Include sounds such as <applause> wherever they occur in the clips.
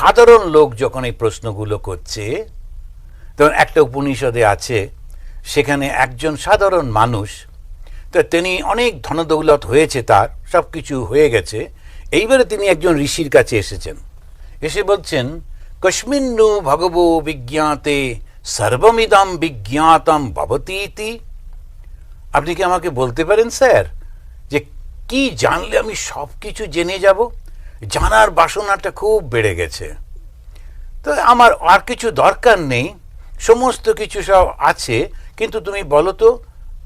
সাধারণ লোক যখন এই প্রশ্নগুলো করছে, তখন একটা উপনিষদে আছে, সেখানে একজন সাধারণ মানুষ, তো তিনি অনেক ধনদৌলত হয়েছে তার, সব কিছু হয়ে গেছে, এইবারে তিনি একজন ঋষির কাছে এসেছেন। এসে বলছেন, কস্মিন্নু ভগব বিজ্ঞাতে সর্বমিদম বিজ্ঞাতম ভবতীতি। আপনি কি আমাকে বলতে পারেন, স্যার, যে কি জানলে আমি সব কিছু জেনে যাব? জানার বাসনাটা খুব বেড়ে গেছে। তো আমার আর কিছু দরকার নেই, সমস্ত কিছু সব আছে, কিন্তু তুমি বলো তো,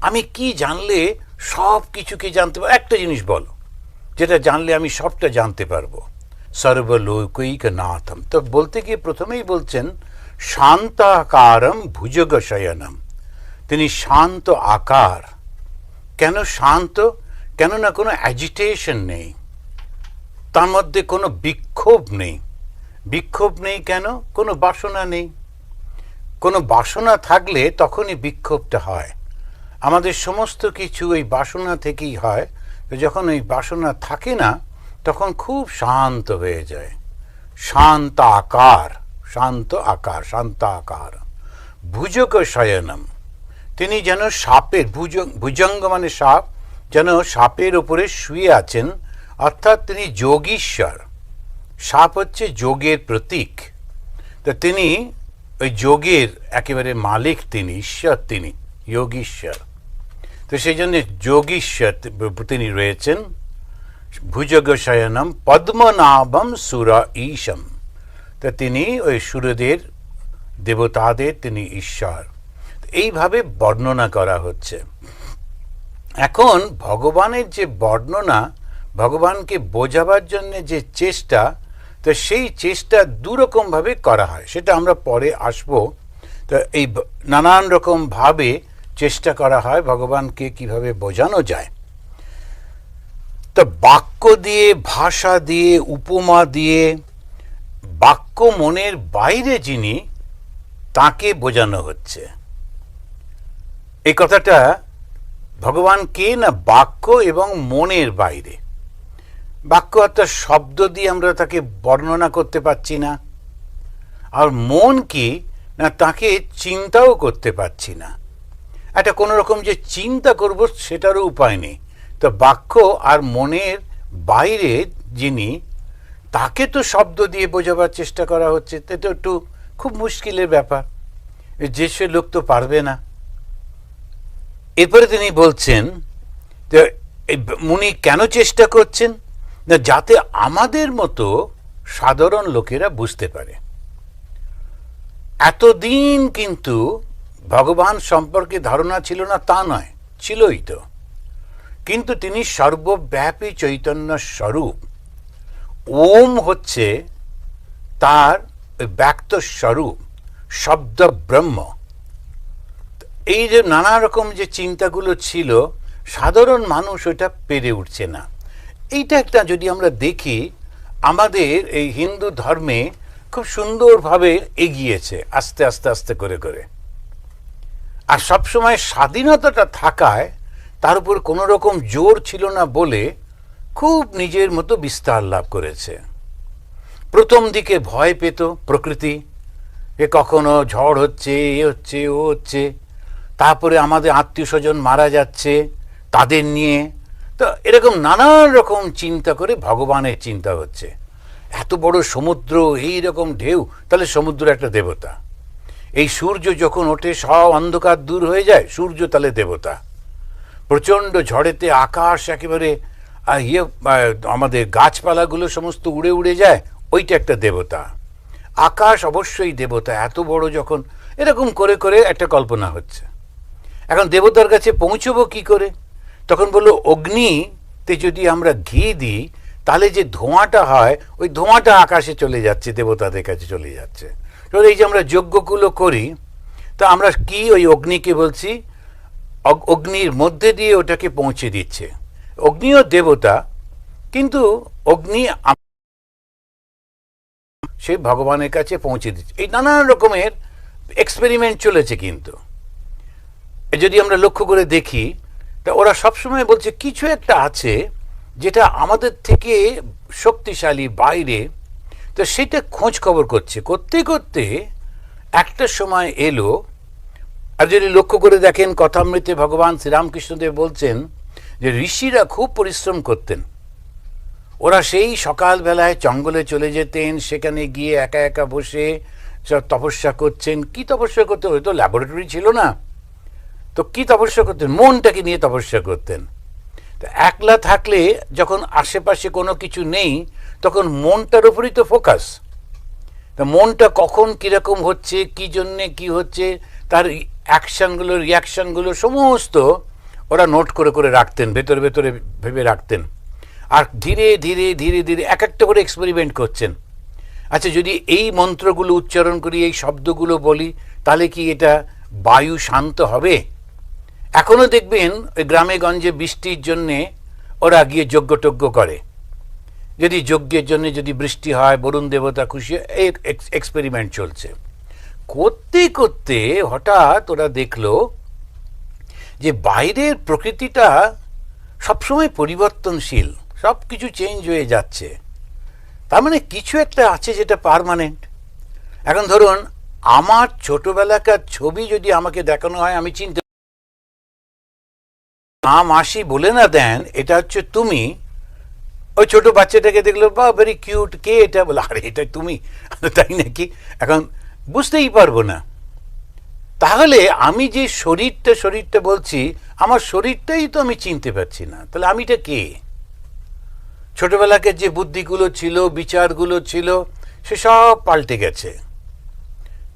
আমি কি জানলে সব কিছুকে জানতে পারব? একটা জিনিস বলো, যেটা জানলে আমি সবটা জানতে পারব। সর্বলোকৈক নাথম তো বলতে গিয়ে প্রথমেই বলছেন, শান্তাকারম ভুজগ শয়নম তিনি শান্ত আকার। কেন শান্ত? কেননা কোনো অ্যাজিটেশন নেই। তার মধ্যে কোনো বিক্ষোভ নেই। বিক্ষোভ নেই কেন? কোনো বাসনা নেই। কোনো বাসনা থাকলে তখনই বিক্ষোভটা হয়। আমাদের সমস্ত কিছু ওই বাসনা থেকেই হয়। যখন ওই বাসনা থাকে না, তখন খুব শান্ত হয়ে যায়। শান্ত আকার শান্ত আকার শান্ত আকার। ভুজক শয়নম। তিনি যেন সাপের, ভুজং, ভুজঙ্গ মানে সাপ, যেন সাপের উপরে শুয়ে আছেন। অর্থাৎ তিনি যোগীশ্বর। সাপ হচ্ছে যোগের প্রতীক। তো তিনি ওই যোগের একেবারে মালিক তিনি, ঈশ্বর তিনি, যোগীশ্বর। তো সেই জন্য যোগীশ্বর তিনি রয়েছেন। ভুজগ শয়নম পদ্মনাভম সুর ঈশম। তা তিনি ওই সুরদের দেবতাদের তিনি ঈশ্বর। এইভাবে বর্ণনা করা হচ্ছে। এখন ভগবানের যে বর্ণনা ভগবানকে বোঝাবার জন্য যে চেষ্টা, তো সেই চেষ্টা দুরকমভাবে করা হয়। সেটা আমরা পরে আসব। তো এই নানান রকমভাবে চেষ্টা করা হয় ভগবানকে কীভাবে বোঝানো যায়। তো বাক্য দিয়ে, ভাষা দিয়ে, উপমা দিয়ে, বাক্য মনের বাইরে যিনি, তাকে বোঝানো হচ্ছে। এই কথাটা ভগবান কে না বাক্য এবং মনের বাইরে? বাক্য একটা শব্দ দিয়ে আমরা তাকে বর্ণনা করতে পারছি না। আর মন কি, না তাকে চিন্তাও করতে পারছি না। একটা কোনো রকম যে চিন্তা করব সেটারও উপায় নেই। তো বাক্য আর মনের বাইরে যিনি, তাকে তো শব্দ দিয়ে বোঝাবার চেষ্টা করা হচ্ছে। তো একটু খুব মুশকিলের ব্যাপার। যে সে লোক তো পারবে না। এরপরে তিনি বলছেন যে মুনি কেন চেষ্টা করছেন? না, যাতে আমাদের মতো সাধারণ লোকেরা বুঝতে পারে। এতদিন কিন্তু ভগবান সম্পর্কে ধারণা ছিল না, তা নয়, ছিলই তো। কিন্তু তিনি সর্বব্যাপী চৈতন্য স্বরূপ। ওম হচ্ছে তার ব্যক্ত স্বরূপ, শব্দ ব্রহ্ম। এই যে নানা রকম যে চিন্তাগুলো ছিল, সাধারণ মানুষ ওটা পেরে উঠছে না। এইটা একটা যদি আমরা দেখি, আমাদের এই হিন্দু ধর্মে খুব সুন্দরভাবে এগিয়েছে আস্তে আস্তে আস্তে করে করে। আর সবসময় স্বাধীনতাটা থাকায় তার উপর কোনো রকম জোর ছিল না বলে খুব নিজের মতো বিস্তার লাভ করেছে। প্রথম দিকে ভয় পেত প্রকৃতি এ কখনো ঝড় হচ্ছে, এ হচ্ছে, ও হচ্ছে। তারপরে আমাদের আত্মীয় স্বজন মারা যাচ্ছে, তাদের নিয়ে তো এরকম নানান রকম চিন্তা করে ভগবানের চিন্তা হচ্ছে। এত বড় সমুদ্র, এই রকম ঢেউ, তাহলে সমুদ্র একটা দেবতা। এই সূর্য যখন ওঠে, সব অন্ধকার দূর হয়ে যায়, সূর্য তাহলে দেবতা। প্রচণ্ড ঝড়েতে আকাশ একেবারে ইয়ে আমাদের গাছপালাগুলো সমস্ত উড়ে উড়ে যায়, ওইটা একটা দেবতা। আকাশ অবশ্যই দেবতা, এত বড় যখন, এরকম করে করে একটা কল্পনা হচ্ছে। এখন দেবতার কাছে পৌঁছবো কি করে? তখন বলল অগ্নিতে যদি আমরা ঘি দিই, তাহলে যে ধোঁয়াটা হয়, ওই ধোঁয়াটা আকাশে চলে যাচ্ছে, দেবতাদের কাছে চলে যাচ্ছে। তো এই যে আমরা যজ্ঞগুলো করি, তা আমরা কি ওই অগ্নিকে বলছি? অগ- অগ্নির মধ্যে দিয়ে ওটাকে পৌঁছে দিচ্ছে। অগ্নিও দেবতা, কিন্তু অগ্নি সে ভগবানের কাছে পৌঁছে দিচ্ছে। এই নানান রকমের এক্সপেরিমেন্ট চলেছে কিন্তু। যদি আমরা লক্ষ্য করে দেখি তা ওরা সবসময় বলছে, কিছু একটা আছে যেটা আমাদের থেকে শক্তিশালী বাইরে। তো সেটা খোঁজ খবর করছে। করতে করতে একটা সময় এলো, আর যদি লক্ষ্য করে দেখেন, কথামৃতে ভগবান শ্রীরামকৃষ্ণদেব বলছেন যে ঋষিরা খুব পরিশ্রম করতেন। ওরা সেই সকালবেলায় জঙ্গলে চলে যেতেন, সেখানে গিয়ে একা একা বসে সব তপস্যা করছেন। কি তপস্যা করতে? হয়তো ল্যাবরেটরি ছিল না। তো কি তপস্যা করতেন? মনটাকে নিয়ে তপস্যা করতেন। তো একলা থাকলে যখন আশেপাশে কোনো কিছু নেই, তখন মনটার উপরই তো ফোকাস। তা মনটা কখন কীরকম হচ্ছে, কী জন্যে কি হচ্ছে, তার অ্যাকশানগুলো রিয়াকশানগুলো সমস্ত ওরা নোট করে করে রাখতেন, ভেতরে ভেতরে ভেবে রাখতেন। আর ধীরে ধীরে ধীরে ধীরে এক একটা করে এক্সপেরিমেন্ট করছেন। আচ্ছা যদি এই মন্ত্রগুলো উচ্চারণ করি, এই শব্দগুলো বলি, তাহলে কি এটা বায়ু শান্ত হবে? এখনও দেখবেন ওই গ্রামে গঞ্জে বৃষ্টির জন্যে ওরা গিয়ে যজ্ঞটজ্ঞ করে। যদি যজ্ঞের জন্য যদি বৃষ্টি হয়, বরুণ দেবতা খুশি এই এক্সপেরিমেন্ট চলছে। করতে করতে হঠাৎ ওরা দেখল যে বাইরের প্রকৃতিটা সবসময় পরিবর্তনশীল সব কিছু চেঞ্জ হয়ে যাচ্ছে। তার মানে কিছু একটা আছে যেটা পার্মানেন্ট এখন ধরুন, আমার ছোটবেলাকার ছবি যদি আমাকে দেখানো হয়, আমি চিনতে মা মাসি বলে না দেন, এটা হচ্ছে তুমি। ওই ছোট বাচ্চাটাকে দেখল বা ভেরি কিউট কে এটা? বলে, আরে, এটা তুমি। <laughs> তাই নাকি? এখন বুঝতেই পারব না। তাহলে আমি যে শরীরটা শরীরটা বলছি, আমার শরীরটাই তো আমি চিনতে পারছি না। তাহলে আমিটা কে? ছোটবেলাকে যে বুদ্ধিগুলো ছিল, বিচারগুলো ছিল, সে সব পাল্টে গেছে।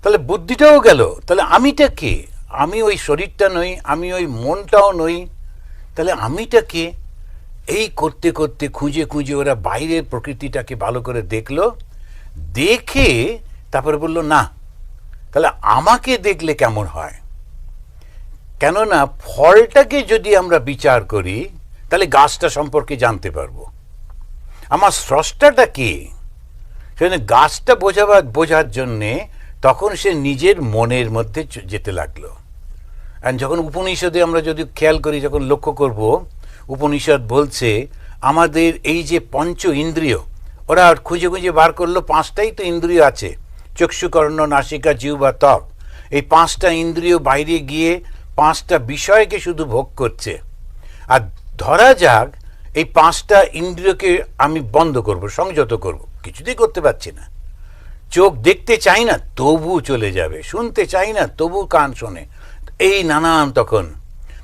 তাহলে বুদ্ধিটাও গেল। তাহলে আমিটা কে? আমি ওই শরীরটা নই, আমি ওই মনটাও নই। তাহলে আমিটা কে এই করতে করতে খুঁজে খুঁজে ওরা বাইরের প্রকৃতিটাকে ভালো করে দেখল, দেখে তারপরে বলল, না, তাহলে আমাকে দেখলে কেমন হয়? কেননা ফলটাকে যদি আমরা বিচার করি, তাহলে গাছটা সম্পর্কে জানতে পারব। আমার স্রষ্টাটা কে? সেখানে গাছটা বোঝাবার, বোঝার জন্যে তখন সে নিজের মনের মধ্যে যেতে লাগল। আর যখন উপনিষদে আমরা যদি খেয়াল করি, যখন লক্ষ্য করব, উপনিষদ বলছে, আমাদের এই যে পঞ্চ ইন্দ্রিয়, ওরা খুঁজে খুঁজে বার করল, পাঁচটাই তো ইন্দ্রিয় আছে। চক্ষুকর্ণ, নাসিকা জিউ বা ত্বক এই পাঁচটা ইন্দ্রিয় বাইরে গিয়ে পাঁচটা বিষয়কে শুধু ভোগ করছে। আর ধরা যাক, এই পাঁচটা ইন্দ্রিয়কে আমি বন্ধ করব, সংযত করব। কিছুতেই করতে পারছি না। চোখ দেখতে চাই না তবু চলে যাবে। শুনতে চাই না তবু কান শোনে। এই নানান তখন।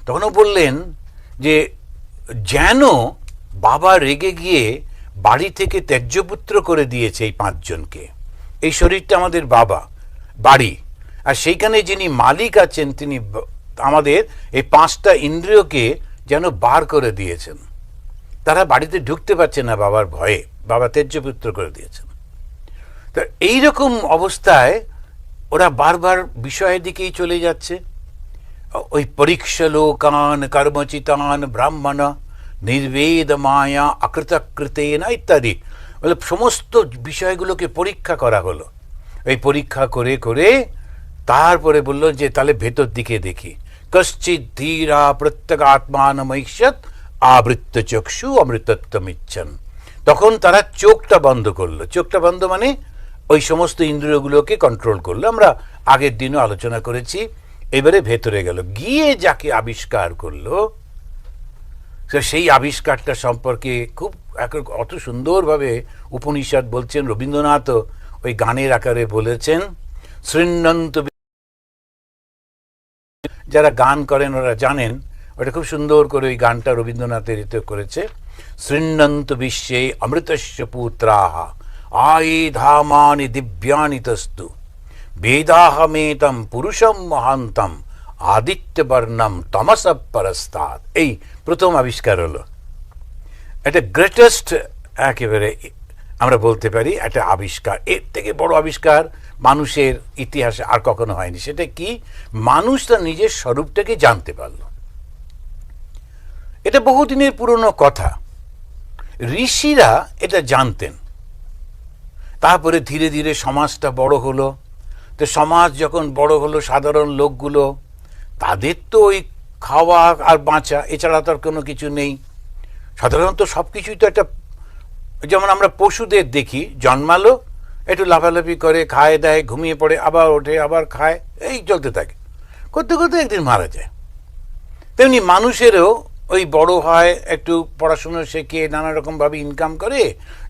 তখনও বললেন যে, যেন বাবা রেগে গিয়ে বাড়ি থেকে ত্যায্যপুত্র করে দিয়েছে এই পাঁচজনকে। এই শরীরটা আমাদের বাবা, বাড়ি। আর সেইখানে যিনি মালিক আছেন, তিনি আমাদের এই পাঁচটা ইন্দ্রিয়কে যেন বার করে দিয়েছেন। তারা বাড়িতে ঢুকতে পারছে না বাবার ভয়ে। বাবা ত্যায্যপুত্র করে দিয়েছেন। তো এইরকম অবস্থায় ওরা বারবার বিষয়ের দিকেই চলে যাচ্ছে। ওই পরীক্ষলোকান কর্মচিতান ব্রাহ্মণ নির্বেদ মায়া আকৃতকৃতেন ইত্যাদি। বলে সমস্ত বিষয়গুলোকে পরীক্ষা করা হলো। এই পরীক্ষা করে করে তারপরে বলল যে, তাহলে ভেতর দিকে দেখি। কশ্চিৎ ধীরা প্রত্যেগাত্মান মৈষ্যৎ আবৃত্ত চক্ষু অমৃতত্বমিচ্ছন। তখন তারা চোখটা বন্ধ করল। চোখটা বন্ধ মানে ওই সমস্ত ইন্দ্রিয়গুলোকে কন্ট্রোল করল। আমরা আগের দিনও আলোচনা করেছি। এবারে ভেতরে গেল। গিয়ে যাকে আবিষ্কার করল সেই আবিষ্কারটা সম্পর্কে খুব এক- অত সুন্দরভাবে উপনিষদ বলছেন রবীন্দ্রনাথও ওই গানের আকারে বলেছেন শৃণন্ত যারা গান করেন ওরা জানেন, ওটা খুব সুন্দর করে ওই গানটা রবীন্দ্রনাথের এতে করেছে শৃণন্ত বিশ্বে অমৃতস্য পুত্রাহা আয়ে ধামানি দিব্যানি তস্তু। বেদাহমেতম পুরুষম মহান্তম আদিত্যবর্ণম তমস পরস্তাদ এই প্রথম আবিষ্কার হলো। এটা গ্রেটেস্ট একেবারে আমরা বলতে পারি একটা আবিষ্কার। এর থেকে বড় আবিষ্কার মানুষের ইতিহাসে আর কখনো হয়নি। সেটা কি? মানুষ তার নিজের স্বরূপটাকে জানতে পারল। এটা বহুদিনের পুরনো কথা। ঋষিরা এটা জানতেন। তারপরে ধীরে ধীরে সমাজটা বড় হলো। তো সমাজ যখন বড় হলো, সাধারণ লোকগুলো, তাদের তো ওই খাওয়া আর বাঁচা, এছাড়া তো আর কোনো কিছু নেই। সাধারণত সব কিছুই তো একটা, যেমন আমরা পশুদের দেখি, জন্মালো, একটু লাফালাফি করে, খায় দেয়, ঘুমিয়ে পড়ে, আবার ওঠে, আবার খায়, এই চলতে থাকে। করতে করতে একদিন মারা যায়। তেমনি মানুষেরও ওই বড় হয়, একটু পড়াশুনো শেখে, নানা রকমভাবে ইনকাম করে,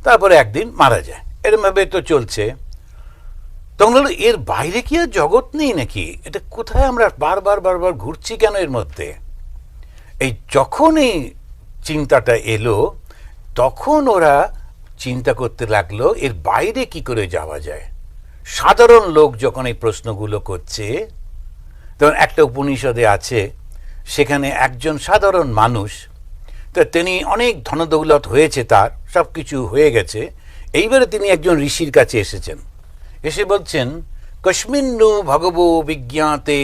তারপরে একদিন মারা যায়। এরমভাবে তো চলছে। তখন হলো এর বাইরে কি আর জগৎ নেই নাকি? এটা কোথায় আমরা বারবার বারবার ঘুরছি কেন এর মধ্যে? এই যখন এই চিন্তাটা এলো, তখন ওরা চিন্তা করতে লাগল, এর বাইরে কি করে যাওয়া যায়? সাধারণ লোক যখন এই প্রশ্নগুলো করছে, তখন একটা উপনিষদে আছে, সেখানে একজন সাধারণ মানুষ, তো তিনি অনেক ধনদৌলত হয়েছে তার সব কিছু হয়ে গেছে, এইবারে তিনি একজন ঋষির কাছে এসেছেন। এসে বলছেন, কস্মিন্নু ভগব বিজ্ঞাতে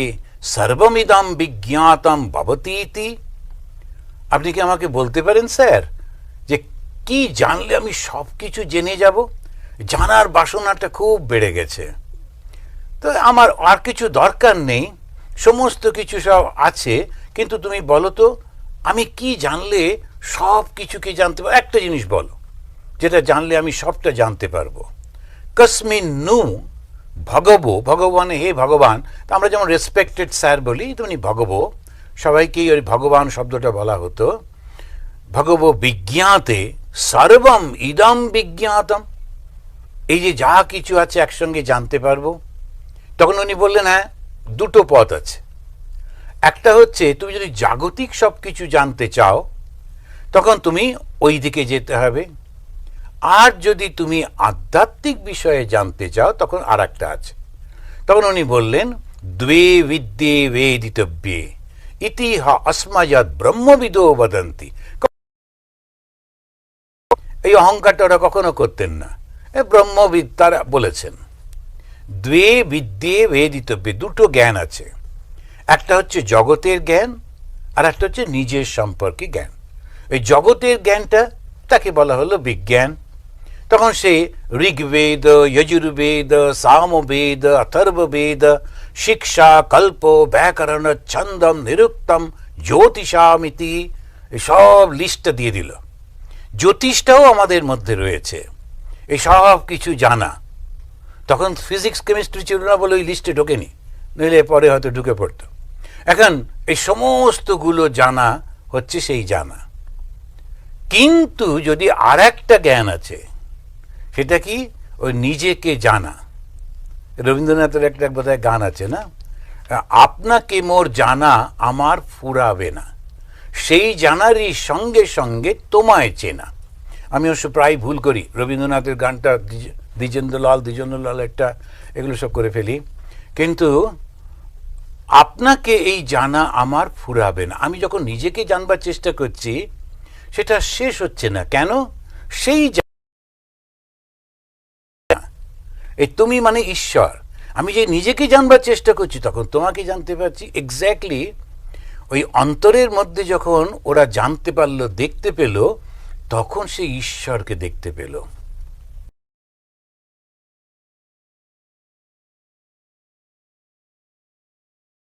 সর্বমিদাম বিজ্ঞাতম ভবতীতি। আপনি কি আমাকে বলতে পারেন, স্যার, যে কি জানলে আমি সব কিছু জেনে যাব? জানার বাসনাটা খুব বেড়ে গেছে। তো আমার আর কিছু দরকার নেই, সমস্ত কিছু সব আছে, কিন্তু তুমি বলো তো, আমি কি জানলে সব কিছু কিছুকে জানতে পারব একটা জিনিস বলো, যেটা জানলে আমি সবটা জানতে পারব। কসমিন নু ভগব ভগবানে হে ভগবান তা আমরা যেমন রেসপেক্টেড স্যার বলি, তেমনি ভগব। সবাইকেই ওই ভগবান শব্দটা বলা হতো। ভগব বিজ্ঞাতে সর্বম ইদম বিজ্ঞাতম। এই যে যা কিছু আছে একসঙ্গে জানতে পারব। তখন উনি বললেন হ্যাঁ দুটো পথ আছে। একটা হচ্ছে, তুমি যদি জাগতিক সব কিছু জানতে চাও, তখন তুমি ওই দিকে যেতে হবে। আর যদি তুমি আধ্যাত্মিক বিষয়ে জানতে চাও, তখন আর একটা আছে। তখন উনি বললেন, দ্বে বিদ্যে বেদিতব্যে ইতিহ অস্মাজাত ব্রহ্মবিদো বদন্তি। এই অহংকারটা ওরা কখনো করতেন না। এ ব্রহ্মবিদ তারা বলেছেন, দ্বে বিদ্যে বেদিতব্যে দুটো জ্ঞান আছে। একটা হচ্ছে জগতের জ্ঞান, আর একটা হচ্ছে নিজের সম্পর্কে জ্ঞান। ওই জগতের জ্ঞানটা তাকে বলা হলো বিজ্ঞান। তখন সে ঋগ্বেদ, যজুর্বেদ, সামবেদ, অথর্ববেদ, শিক্ষা, কল্প, ব্যাকরণ, ছন্দম, নিরুক্তম, জ্যোতিষামিতি সব লিস্টটা দিয়ে দিল। জ্যোতিষটাও আমাদের মধ্যে রয়েছে। এই সব কিছু জানা। তখন ফিজিক্স কেমিস্ট্রি ছিল না বলে ওই লিস্টে ঢোকেনি। নইলে পরে হয়তো ঢুকে পড়তো। এখন এই সমস্তগুলো জানা হচ্ছে সেই জানা। কিন্তু যদি আর একটা জ্ঞান আছে সেটা কি? ওই নিজেকে জানা। রবীন্দ্রনাথের একটা বোধহয় গান আছে না? আপনাকে মোর জানা আমার ফুরাবে না। সেই জানারই সঙ্গে সঙ্গে তোমায় চেনা। আমি অবশ্য প্রায় ভুল করি। রবীন্দ্রনাথের গানটা দ্বিজ- দ্বিজেন্দ্রলাল দ্বিজেন্দ্রলাল একটা, এগুলো সব করে ফেলি। কিন্তু আপনাকে এই জানা আমার ফুরাবে না। আমি যখন নিজেকে জানবার চেষ্টা করছি, সেটা শেষ হচ্ছে না। কেন? সেই এই তুমি মানে ঈশ্বর। আমি যে নিজেকে জানবার চেষ্টা করছি, তখন তোমাকে জানতে পারছি এক্স্যাক্টলি ওই অন্তরের মধ্যে যখন ওরা জানতে পারল, দেখতে পেল, তখন সে ঈশ্বরকে দেখতে পেল।